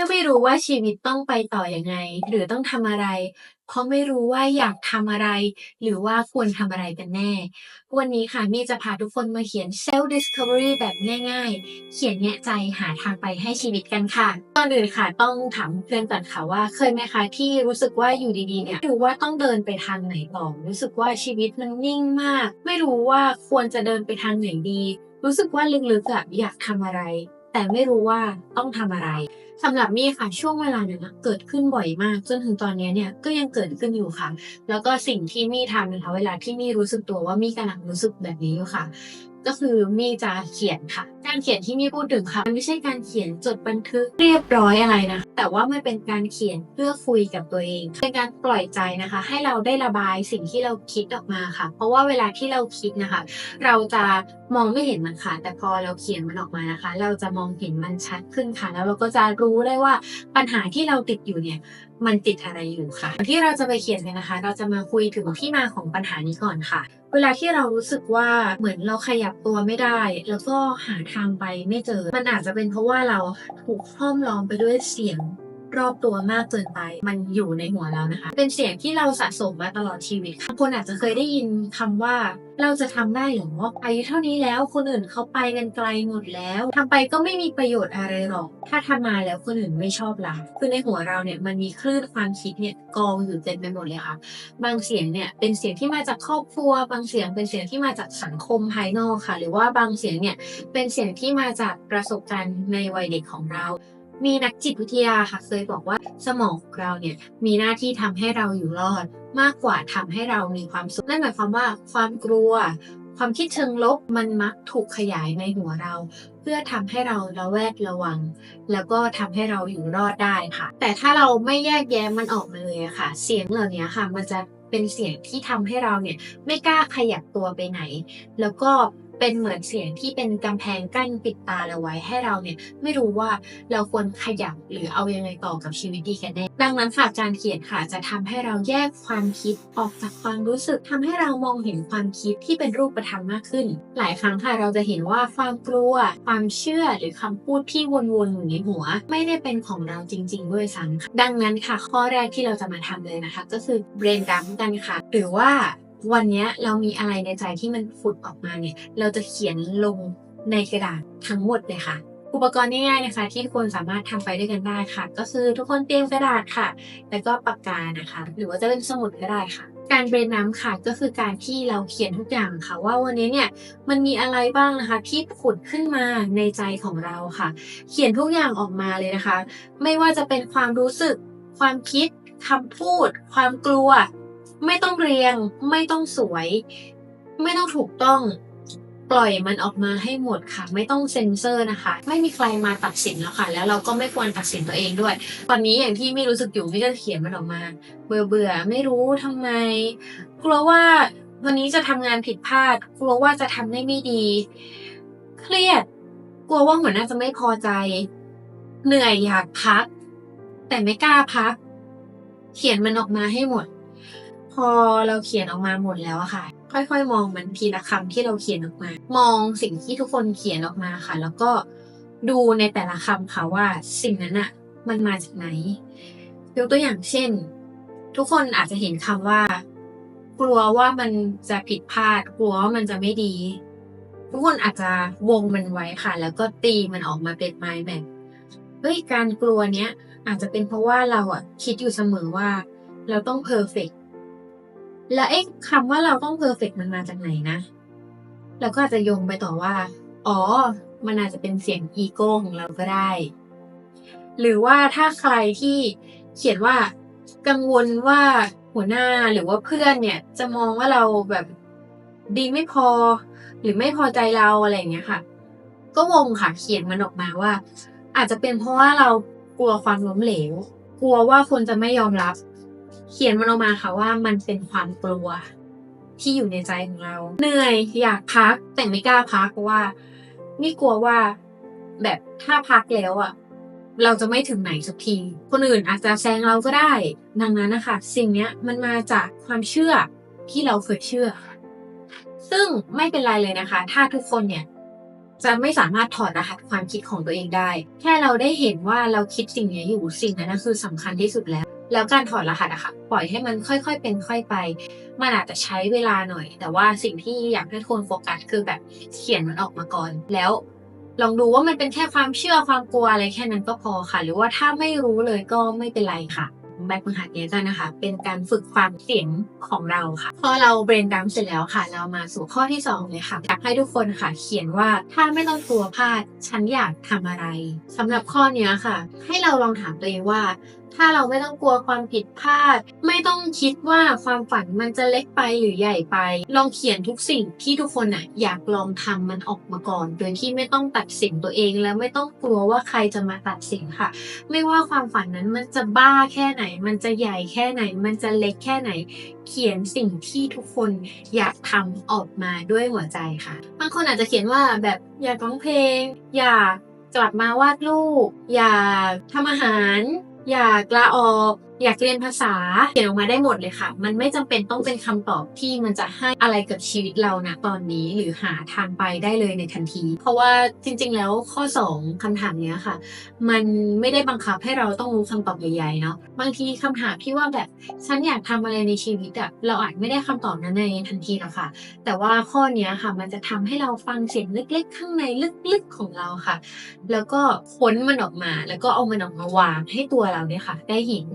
มื่อไม่รู้ว่าชีวิตต้องไปต่ออยังไง หรือต้องทำอะไร เพราะไม่รู้ว่าอยากทำอะไร หรือว่าควรทำอะไรกันแน่ วันนี้ค่ะมี่จะพาทุกคนมาเขียน self discovery แบบง่ายๆ เขียนแงะใจหาทางไปให้ชีวิตกันค่ะก่อนอื่นค่ะต้องถามเพื่อนก่อนค่ะว่า เคยไหมคะที่รู้สึกว่าอยู่ดีๆเนี่ยรู้ว่าต้องเดินไปทางไหนต่อรู้สึกว่าชีวิตมันนิ่งมาก ไม่รู้ว่าควรจะเดินไปทางไหนดี รู้สึกว่าลึกๆอะอยากทำอะไร แต่ไม่รู้ว่าต้องทำอะไร สำหรับมี่ค่ะช่วงเวลานั้นเกิดขึ้นบ่อยมาก จนถึงตอนนี้เนี่ยก็ยังเกิดขึ้นอยู่ค่ะ แล้วก็สิ่งที่มี่ทำนะคะเวลาที่มี่รู้สึกตัวว่ามี่กำลังรู้สึกแบบนี้อยู่ค่ะ ก็คือมี่จะเขียนค่ะ การเขียนที่มี่พูดถึงค่ะมันไม่ใช่การเขียนจดบันทึกเรียบร้อยอะไรนะแต่ว่ามันเป็นการเขียนเพื่อคุยกับตัวเอง เป็นการปล่อยใจนะคะ ให้เราได้ระบายสิ่งที่เราคิดออกมาค่ะ เพราะว่าเวลาที่เราคิดนะคะ เราจะ มองไม่เห็นมันค่ะ แต่พอเราเขียนมันออกมานะคะ เราจะมองเห็นมันชัดขึ้นค่ะ แล้วเราก็จะรู้ได้ว่าปัญหาที่เราติดอยู่เนี่ยมันติดอะไรอยู่ค่ะ ที่เราจะไปเขียนกันนะคะ เราจะมาคุยถึงที่มาของปัญหานี้ก่อนค่ะ เวลาที่เรารู้สึกว่าเหมือนเราขยับตัวไม่ได้ แล้วก็หาทางไปไม่เจอ มันอาจจะเป็นเพราะว่าเราถูกห้อมล้อมไปด้วยเสียง รอบตัวมากเกินไป มันอยู่ในหัวเรานะคะ เป็นเสียงที่เราสะสมมาตลอดชีวิตค่ะคนอาจจะเคยได้ยินคำว่าเราจะทำได้หรออายุเท่านี้แล้วคนอื่นเขาไปกันไกลหมดแล้วทำไปก็ไม่มีประโยชน์อะไรหรอก ถ้าทำมาแล้วคนอื่นไม่ชอบเราคือในหัวเราเนี่ยมันมีคลื่นความคิดเนี่ยกองอยู่เต็มไปหมดเลยค่ะ บางเสียงเนี่ยเป็นเสียงที่มาจากครอบครัว บางเสียงเป็นเสียงที่มาจากสังคมภายนอกค่ะ หรือว่าบางเสียงเนี่ยเป็นเสียงที่มาจากประสบการณ์ในวัยเด็กของเรา มีนักจิตวิทยาค่ะเคยบอกว่าสมองของเราเนี่ยมีหน้าที่ทำให้เราอยู่รอด มากกว่าทำให้เรามีความสุขนั่นหมายความว่าความกลัว ความคิดเชิงลบมันมักถูกขยายในหัวเรา เพื่อทำให้เราระแวดระวัง แล้วก็ทำให้เราอยู่รอดได้ค่ะ แต่ถ้าเราไม่แยกแยะมันออกมาเลยอะค่ะ เสียงเหล่านี้ค่ะ มันจะเป็นเสียงที่ทำให้เราเนี่ยไม่กล้าขยับตัวไปไหน แล้วก็ เป็นเหมือนเสียงที่เป็นกำแพงกั้นปิดตาเราไว้ให้เราเนี่ยไม่รู้ว่าเราควรขยับหรือเอายังไงต่อกับชีวิตดีกันแน่ดังนั้นค่ะการเขียนค่ะจะทำให้เราแยกความคิดออกจากความรู้สึกทำให้เรามองเห็นความคิดที่เป็นรูปธรรมมากขึ้น หลายครั้งค่ะเราจะเห็นว่าความกลัว ความเชื่อหรือคำพูดที่วนๆอยู่ในหัว ไม่ได้เป็นของเราจริง ๆ ด้วยซ้ำค่ะดังนั้นค่ะข้อแรกที่เราจะมาทำเลยนะคะ ก็คือ brain dump กันค่ะ หรือว่า วันนี้เรามีอะไรในใจที่มันฟุดออกมาเนี่ย เราจะเขียนลงในกระดาษทั้งหมดเลยค่ะ อุปกรณ์ง่ายๆนะคะ ที่ทุกคนสามารถทำไปด้วยกันได้ค่ะ ก็คือทุกคนเตรียมกระดาษค่ะ แล้วก็ปากกานะคะ หรือว่าจะเป็นสมุดก็ได้ค่ะ การเบรนน้ำค่ะก็คือการที่เราเขียนทุกอย่างค่ะ ว่าวันนี้เนี่ยมันมีอะไรบ้างนะคะ ที่ผุดขึ้นมาในใจของเราค่ะ เขียนทุกอย่างออกมาเลยนะคะ ไม่ว่าจะเป็นความรู้สึก ความคิดคำพูด ความกลัว ไม่ต้องเรียง ไม่ต้องสวย ไม่ต้องถูกต้องปล่อยมันออกมาให้หมดค่ะ ไม่ต้องเซ็นเซอร์นะคะ ไม่มีใครมาตัดสินแล้วค่ะ แล้วเราก็ไม่ควรตัดสินตัวเองด้วย ตอนนี้อย่างที่ไม่รู้สึกอยู่ไม่ก็เขียนมันออกมา เบื่อเบื่อไม่รู้ทำไม กลัวว่าวันนี้จะทำงานผิดพลาด กลัวว่าจะทำได้ไม่ดี เครียด กลัวว่าหัวหน้าจะไม่พอใจ เหนื่อยอยากพัก แต่ไม่กล้าพัก เขียนมันออกมาให้หมด อเราเขียนออกมาหมดแล้วอะค่ะ ค่อยๆ มองมันทีละคำที่เราเขียนออกมา มองสิ่งที่ทุกคนเขียนออกมาค่ะ แล้วก็ดูในแต่ละคำค่ะว่าสิ่งนั้นอะมันมาจากไหนยกตัวอย่างเช่น ทุกคนอาจจะเห็นคำว่า กลัวว่ามันจะผิดพลาด กลัวว่ามันจะไม่ดี ทุกคนอาจจะวงมันไว้ค่ะ แล้วก็ตีมันออกมาเป็นไม้แบบเฮ้ยการกลัวเนี้ยอาจจะเป็นเพราะว่าเราอะคิดอยู่เสมอว่า เราต้องเพอร์เฟก แล้วไอ้คำว่าเราต้องเพอร์เฟกมันมาจากไหนนะเราก็อาจจะโยงไปต่อว่า อ๋อ มันอาจจะเป็นเสียงอีโก้ของเราก็ได้ หรือว่าถ้าใครที่เขียนว่ากังวลว่าหัวหน้าหรือว่าเพื่อนเนี่ย จะมองว่าเราแบบดีไม่พอ หรือไม่พอใจเราอะไรอย่างเงี้ยค่ะ ก็วงค่ะเขียนมันออกมาว่า อาจจะเป็นเพราะว่าเรากลัวความล้มเหลว กลัวว่าคนจะไม่ยอมรับ เขียนมันออกมาค่ะว่ามันเป็นความกลัวที่อยู่ในใจของเรา เหนื่อยอยากพักแต่ไม่กล้าพักเพราะว่า นี่กลัวว่าแบบถ้าพักแล้วอะเราจะไม่ถึงไหนสักที คนอื่นอาจจะแซงเราก็ได้ ดังนั้นนะคะสิ่งเนี้ยมันมาจากความเชื่อที่เราเคยเชื่อ ซึ่งไม่เป็นไรเลยนะคะ ถ้าทุกคนเนี่ยจะไม่สามารถถอดรหัสความคิดของตัวเองได้ แค่เราได้เห็นว่าเราคิดสิ่งนี้อยู่สิ่งนั้นคือสำคัญที่สุดแล้ว แล้วการถอดรหัสอะค่ะปล่อยให้มันค่อยๆ เป็นค่อยไป มันอาจจะใช้เวลาหน่อย แต่ว่าสิ่งที่อยากให้ทุกคนโฟกัสคือแบบเขียนมันออกมาก่อน แล้วลองดูว่ามันเป็นแค่ความเชื่อความกลัวอะไรแค่นั้นก็พอค่ะ หรือว่าถ้าไม่รู้เลยก็ไม่เป็นไรค่ะแบบฝึกหัดเนี้ยกันนะคะ เป็นการฝึกความเสียงของเราค่ะ พอเราเบรนดัมเสร็จแล้วค่ะ เรามาสู่ข้อที่สองเลยค่ะอยากให้ทุกคนค่ะ เขียนว่าถ้าไม่ต้องกลัวพลาด ฉันอยากทำอะไรสำหรับข้อเนี้ยค่ะ ให้เราลองถามตัวเองว่า ถ้าเราไม่ต้องกลัวความผิดพลาด ไม่ต้องคิดว่าความฝันมันจะเล็กไปหรือใหญ่ไป ลองเขียนทุกสิ่งที่ทุกคนอะอยากลองทำมันออกมาก่อน โดยที่ไม่ต้องตัดสินตัวเองแล้วไม่ต้องกลัวว่าใครจะมาตัดสินค่ะ ไม่ว่าความฝันนั้นมันจะบ้าแค่ไหน มันจะใหญ่แค่ไหน มันจะเล็กแค่ไหน เขียนสิ่งที่ทุกคนอยากทำออกมาด้วยหัวใจค่ะ บางคนอาจจะเขียนว่าแบบอยากร้องเพลง อยากกลับมาวาดรูปอยากทำอาหาร อยากลาออก อยากเรียนภาษาเขียนออกมาได้หมดเลยค่ะ มันไม่จำเป็นต้องเป็นคำตอบที่มันจะให้อะไรกับชีวิตเรานะตอนนี้หรือหาทางไปได้เลยในทันที เพราะว่าจริง ๆ แล้วข้อ 2คำถามเนี้ยค่ะ มันไม่ได้บังคับให้เราต้องรู้คำตอบใหญ่ๆเนาะบางทีคำถามที่ว่าแบบฉันอยากทำอะไรในชีวิตอะเราอาจไม่ได้คำตอบนั้นในทันทีหรอกค่ะ แต่ว่าข้อเนี้ยค่ะ มันจะทำให้เราฟังเสียงเล็ก ๆ ข้างในลึกๆของเราค่ะ แล้วก็ค้นมันออกมา แล้วก็เอามันออกมาวางให้ตัวเราเนี่ยค่ะ ได้เห็น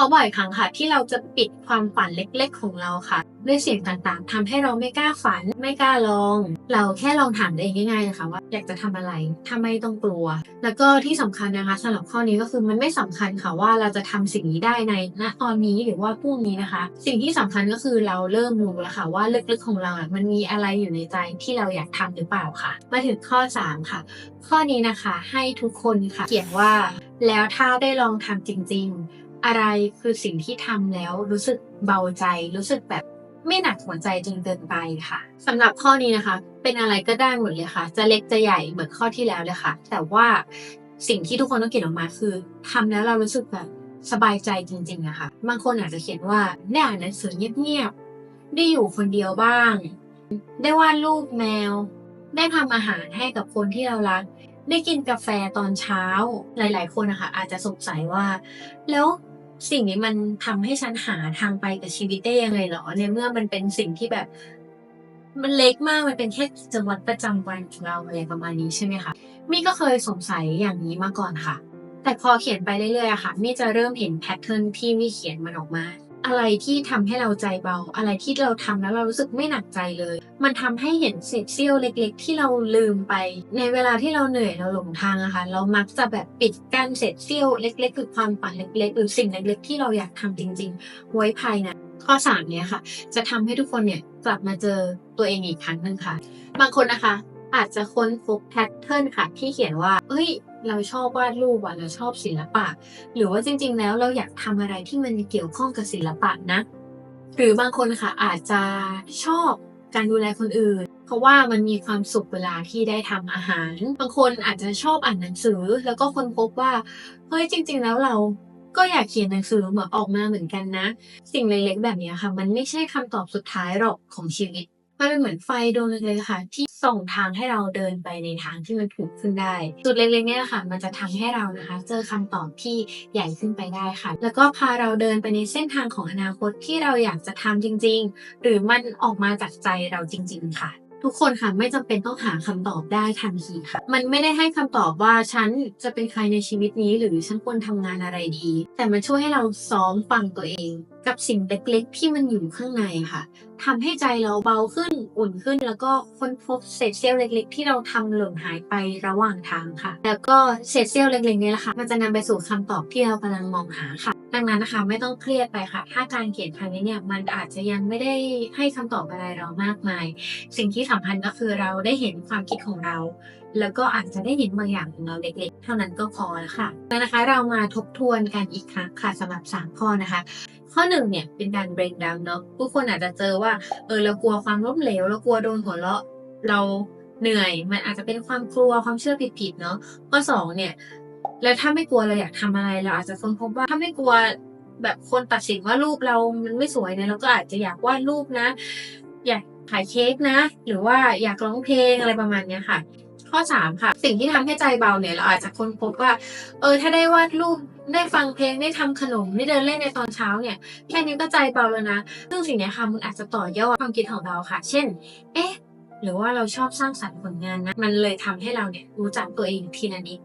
ราะบ่อยครั้งค่ะ ที่เราจะปิดความฝันเล็ก ๆ ของเราค่ะ ด้วยเสียงต่างๆทำให้เราไม่กล้าฝันไม่กล้าลอง เราแค่ลองถามตัวเองง่ายๆนะคะว่าอยากจะทำอะไรถ้าไม่ต้องกลัว แล้วก็ที่สำคัญนะคะสำหรับข้อนี้ก็คือมันไม่สำคัญค่ะว่าเราจะทำสิ่งนี้ได้ในณตอนนี้หรือว่าพรุ่งนี้นะคะ สิ่งที่สำคัญก็คือเราเริ่มรู้แล้วค่ะว่าลึกๆของเราอะมันมีอะไรอยู่ในใจที่เราอยากทำหรือเปล่าค่ะ มาถึงข้อ 3 ค่ะ ข้อนี้นะคะให้ทุกคนค่ะ เขียนว่าแล้วถ้าได้ลองทำจริง ๆ อะไรคือสิ่งที่ทำแล้วรู้สึกเบาใจ รู้สึกแบบไม่หนักหัวใจจนเกินไปค่ะสำหรับข้อนี้นะคะ เป็นอะไรก็ได้หมดเลยค่ะ จะเล็กจะใหญ่เหมือนข้อที่แล้วเลยค่ะ แต่ว่าสิ่งที่ทุกคนต้องเขียนออกมาคือทำแล้วเรารู้สึกแบบสบายใจจริงๆอะคะบางคนอาจจะเขียนว่าได้อ่านหนังสือเงียบๆได้อยู่คนเดียวบ้าง ได้วาดรูปแมว ได้ทำอาหารให้กับคนที่เรารัก ได้กินกาแฟตอนเช้าหลาย ๆ คนนะคะอาจจะสงสัยว่า แล้ว สิ่งนี้มันทำให้ฉันหาทางไปกับชีวิตได้ยังไงหรอในเมื่อมันเป็นสิ่งที่แบบ มันเล็กมากมันเป็นแค่กิจวัตรประจำวันของเราอะไรประมาณนี้ใช่ไหมคะมี่ก็เคยสงสัยอย่างนี้มาก่อนค่ะ แต่พอเขียนไปเรื่อยๆค่ะมี่จะเริ่มเห็นแพทเทิร์นที่มี่เขียนมันออกมา อะไรที่ทำให้เราใจเบา อะไรที่เราทำแล้วเรารู้สึกไม่หนักใจเลย มันทำให้เห็นเศษเสี้ยวเล็ก ๆ ที่เราลืมไป ในเวลาที่เราเหนื่อยเราหลงทางอะค่ะเรามักจะแบบปิดกั้นเศษเสี้ยวเล็กๆ คือความฝันเล็ก ๆ หรือสิ่งเล็ก ๆ ที่เราอยากทำจริง ๆ ไว้ภายในข้อสามเนี้ยค่ะ จะทำให้ทุกคนเนี่ยกลับมาเจอตัวเองอีกครั้งหนึ่งค่ะ บางคนนะคะอาจจะค้นพบแพทเทิร์นค่ะที่เขียนว่า เอ้ย เราชอบวาดรูปอะเราชอบศิลปะ หรือว่าจริง ๆ แล้วเราอยากทำอะไรที่มันเกี่ยวข้องกับศิลปะนะ หรือบางคนค่ะอาจจะชอบการดูแลคนอื่น เพราะว่ามันมีความสุขเวลาที่ได้ทำอาหาร บางคนอาจจะชอบอ่านหนังสือ แล้วก็คนพบว่าเฮ้ยจริง ๆ แล้วเราก็อยากเขียนหนังสือเหมือนออกมาเหมือนกันนะ สิ่งเล็กๆแบบนี้ค่ะ มันไม่ใช่คำตอบสุดท้ายหรอกของชีวิต มันเป็นเหมือนไฟดวงเล็กๆค่ะ ที่ส่งทางให้เราเดินไปในทางที่มันถูกขึ้นได้ จุดเล็กๆเนี่ยค่ะ มันจะทำให้เรานะคะ เจอคำตอบที่ใหญ่ขึ้นไปได้ค่ะ แล้วก็พาเราเดินไปในเส้นทางของอนาคตที่เราอยากจะทำจริง ๆ หรือมันออกมาจากใจเราจริง ๆ ค่ะทุกคนค่ะไม่จำเป็นต้องหาคำตอบได้ทันทีค่ะ มันไม่ได้ให้คำตอบว่าฉันจะเป็นใครในชีวิตนี้ หรือฉันควรทำงานอะไรดี แต่มันช่วยให้เราซ้อมฟังตัวเองกับสิ่งเล็กๆ ที่มันอยู่ข้างในค่ะทำให้ใจเราเบาขึ้นอุ่นขึ้น แล้วก็ค้นพบเศษเสี้ยวเล็ก ๆ ที่เราทำหล่นหายไประหว่างทางค่ะ แล้วก็เศษเสี้ยวเล็กๆนี้แหละค่ะ มันจะนำไปสู่คำตอบที่เรากำลังมองหาค่ะ ดังนั้นนะคะไม่ต้องเครียดไปค่ะ ถ้าการเขียนครั้งนี้เนี่ยมันอาจจะยังไม่ได้ให้คำตอบอะไรเรามากมาย สิ่งที่สำคัญก็คือเราได้เห็นความคิดของเรา แล้วก็อาจจะได้เห็นบางอย่างของเราเล็กๆ เท่านั้นก็พอแล้วค่ะแล้วนะคะเรามาทบทวนกันอีกครั้งค่ะสำหรับ 3 ข้อนะคะ ข้อหนึ่งเนี่ยเป็นการ break down เนาะผู้คนอาจจะเจอว่าเออเรากลัวความล้มเหลวเรากลัวโดนหัวเราะเราเหนื่อยมันอาจจะเป็นความกลัวความเชื่อผิดๆเนาะข้อสองเนี่ยแล้วถ้าไม่กลัวเราอยากทำอะไรเราอาจจะค้นพบว่าถ้าไม่กลัวแบบคนตัดสินว่ารูปเรามันไม่สวยเนี่ยเราก็อาจจะอยากวาดรูปนะ อยากขายเค้กนะ หรือว่าอยากร้องเพลงอะไรประมาณเนี้ยค่ะ ข้อ 3 ค่ะ สิ่งที่ทำให้ใจเบาเนี่ยเราอาจจะค้นพบว่า เออถ้าได้วาดรูปได้ฟังเพลงได้ทำขนมได้เดินเล่นในตอนเช้าเนี่ยแค่นี้ก็ใจเบาแล้วนะซึ่งสิ่งนี้ค่ะมันอาจจะต่อยอดความคิดของเราค่ะ เช่น เอ๊ะ หรือว่าเราชอบสร้างสรรค์ผลงานนะมันเลยทำให้เราเนี่ยรู้จักตัวเองทีละนิด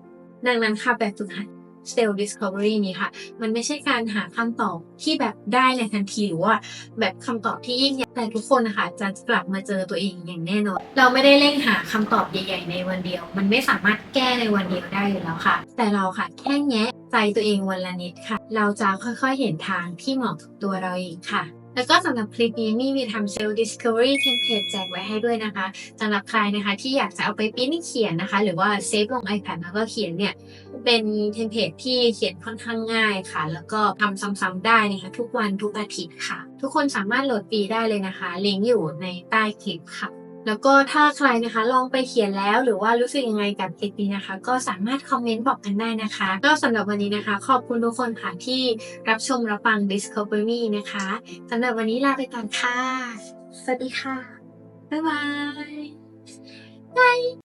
ดังนั้นค่ะแบบฝึกหัด self discovery นี้ค่ะ มันไม่ใช่การหาคำตอบที่แบบได้ในทันทีหรือว่าแบบคำตอบที่ยิ่งใหญ่แต่ทุกคนนะคะจะกลับมาเจอตัวเองอย่างแน่นอน เราไม่ได้เร่งหาคำตอบใหญ่ ๆ ในวันเดียว มันไม่สามารถแก้ในวันเดียวได้อยู่แล้วค่ะ แต่เราค่ะแค่แงะใจตัวเองวันละนิดค่ะ เราจะค่อยๆเห็นทางที่เหมาะกับตัวเราเองค่ะแล้วก็สำหรับคลิปนี้มี่มีทำ self discovery template แจกไว้ให้ด้วยนะคะสำหรับใครนะคะที่อยากจะเอาไปปิ้นเขียนนะคะ หรือว่าเซฟลง iPad แล้วก็เขียนเนี่ย เป็นเทมเพลตที่เขียนค่อนข้างง่ายค่ะ แล้วก็ทำซ้ำๆได้นะคะทุกวันทุกอาทิตย์ค่ะ ทุกคนสามารถโหลดฟรีได้เลยนะคะ ลิงก์อยู่ในใต้คลิปค่ะแล้วก็ถ้าใครนะคะลองไปเขียนแล้วหรือว่ารู้สึกยังไงกับคลิปนี้นะคะ ก็สามารถคอมเมนต์บอกกันได้นะคะก็สำหรับวันนี้นะคะ ขอบคุณทุกคนค่ะที่รับชมรับฟัง Discovery นะคะสำหรับวันนี้ลาไปก่อนค่ะ สวัสดีค่ะ บ๊ายบาย